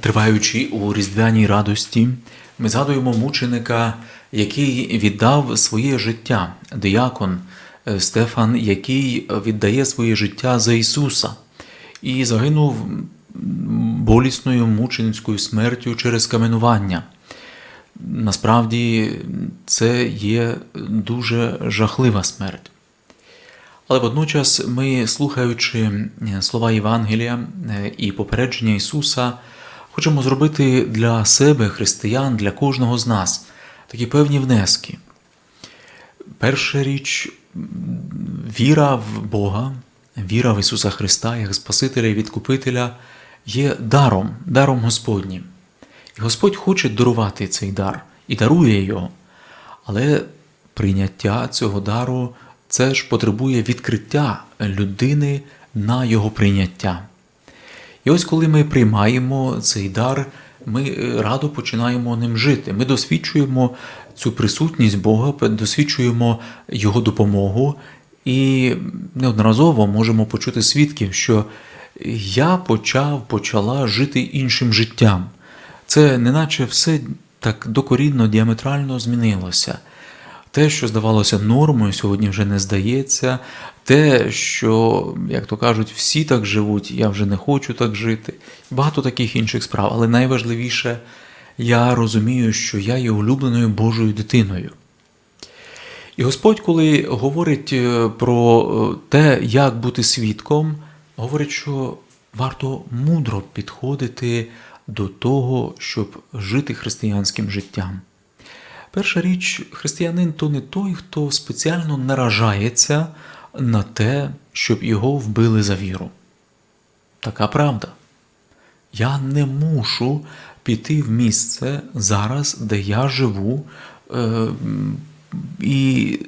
Триваючи у різдвяній радості, ми згадуємо мученика, який віддав своє життя, диякон е, Стефан, який віддає своє життя за Ісуса і загинув болісною мученицькою смертю через каменування. Насправді це є дуже жахлива смерть. Але водночас ми, слухаючи слова Євангелія е, і попередження Ісуса, хочемо зробити для себе, християн, для кожного з нас такі певні внески. Перша річ віра в Бога, віра в Ісуса Христа як Спасителя і Відкупителя є даром, даром Господнім. І Господь хоче дарувати цей дар і дарує його. Але прийняття цього дару це ж потребує відкриття людини на його прийняття. І ось коли ми приймаємо цей дар, ми е, радо починаємо ним жити. Ми досвідчуємо цю присутність Бога, досвідчуємо Його допомогу і неодноразово можемо почути свідків, що я почав, почала жити іншим життям. Це неначе все так докорінно, діаметрально змінилося. Те, що здавалося нормою, сьогодні вже не здається. Те, що, як то кажуть, всі так живуть, я вже не хочу так жити. Багато таких інших справ. Але найважливіше, я розумію, що я є улюбленою Божою дитиною. І Господь, коли говорить е, про е, те, як бути свідком, говорить, що варто мудро підходити до того, щоб жити християнським життям. Перша річ, християнин то не той, хто спеціально наражається на те, щоб його вбили за віру. Така правда. Я не мушу піти в місце зараз, де я живу, е, і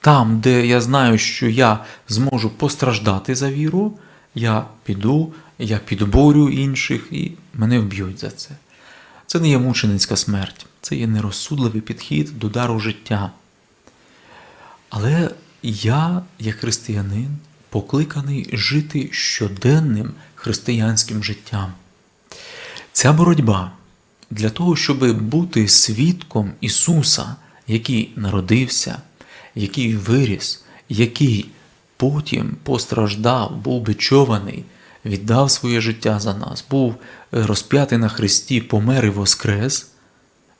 там, де я знаю, що я зможу постраждати за віру, я піду, я підборю інших і мене вб'ють за це. Це не є мученицька смерть, це є нерозсудливий підхід до дару життя. Але я, як християнин, покликаний жити щоденним християнським життям. Ця боротьба для того, щоб бути свідком Ісуса, який народився, який виріс, який потім постраждав, був бичований, віддав своє життя за нас, був розп'ятий на Христі, помер і воскрес.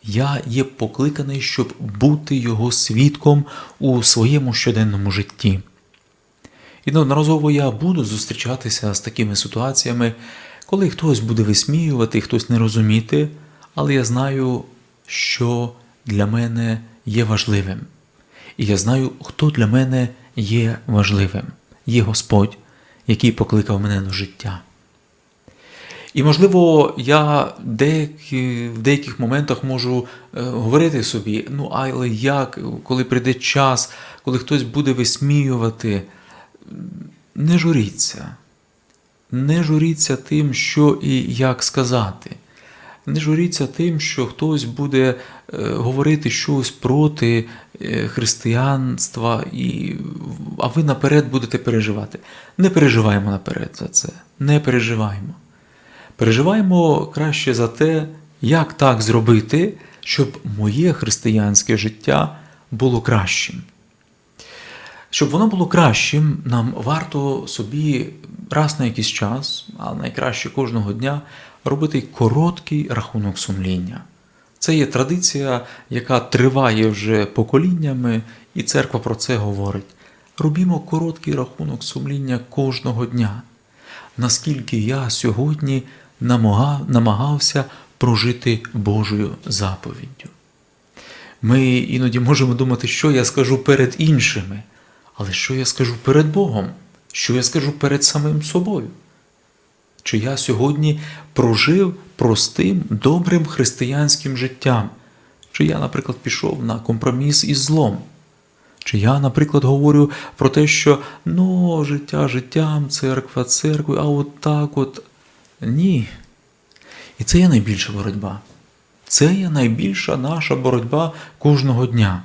Я є покликаний, щоб бути Його свідком у своєму щоденному житті. І неодноразово я буду зустрічатися з такими ситуаціями, коли хтось буде висміювати, хтось не розуміти, але я знаю, що для мене є важливим. І я знаю, хто для мене є важливим. Є Господь, який покликав мене до життя. І, можливо, я деякі, в деяких моментах можу е, говорити собі, ну, але як, коли прийде час, коли хтось буде висміювати, не журіться. Не журіться тим, що і як сказати. Не журіться тим, що хтось буде е, говорити щось проти е, християнства, і, а ви наперед будете переживати. Не переживаємо наперед за це. Не переживаємо. Переживаємо краще за те, як так зробити, щоб моє християнське життя було кращим. Щоб воно було кращим, нам варто собі раз на якийсь час, а найкраще кожного дня, робити короткий рахунок сумління. Це є традиція, яка триває вже поколіннями, і церква про це говорить. Робімо короткий рахунок сумління кожного дня. Наскільки я сьогодні намагався прожити Божою заповіддю. Ми іноді можемо думати, що я скажу перед іншими, але що я скажу перед Богом, що я скажу перед самим собою. Чи я сьогодні прожив простим, добрим християнським життям? Чи я, наприклад, пішов на компроміс із злом? Чи я, наприклад, говорю про те, що ну, життя життям, церква церквою, а от так от. Ні. І це є найбільша боротьба. Це є найбільша наша боротьба кожного дня.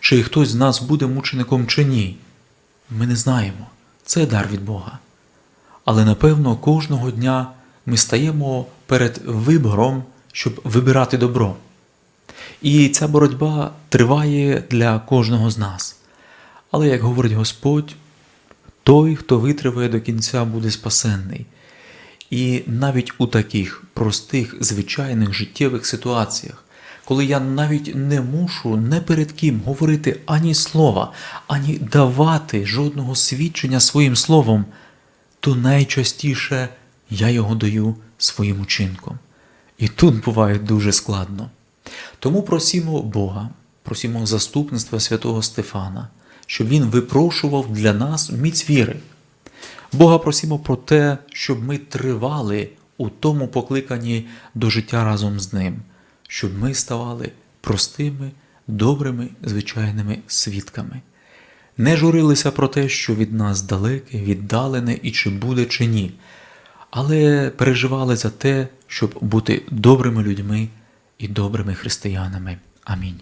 Чи хтось з нас буде мучеником чи ні? Ми не знаємо. Це дар від Бога. Але напевно кожного дня ми стаємо перед вибором, щоб вибирати добро. І ця боротьба триває для кожного з нас. Але, як говорить Господь, той, хто витриває до кінця, буде спасенний. І навіть у таких простих, звичайних життєвих ситуаціях, коли я навіть не мушу не перед ким говорити ані слова, ані давати жодного свідчення своїм словом, то найчастіше я його даю своїм учинком. І тут буває дуже складно. Тому просімо Бога, просімо заступництва святого Стефана, щоб він випрошував для нас міць віри. Бога просімо про те, щоб ми тривали у тому покликанні до життя разом з ним, щоб ми ставали простими, добрими, звичайними свідками. Не журилися про те, що від нас далеке, віддалене і чи буде, чи ні, але переживали за те, щоб бути добрими людьми і добрими християнами. Амінь.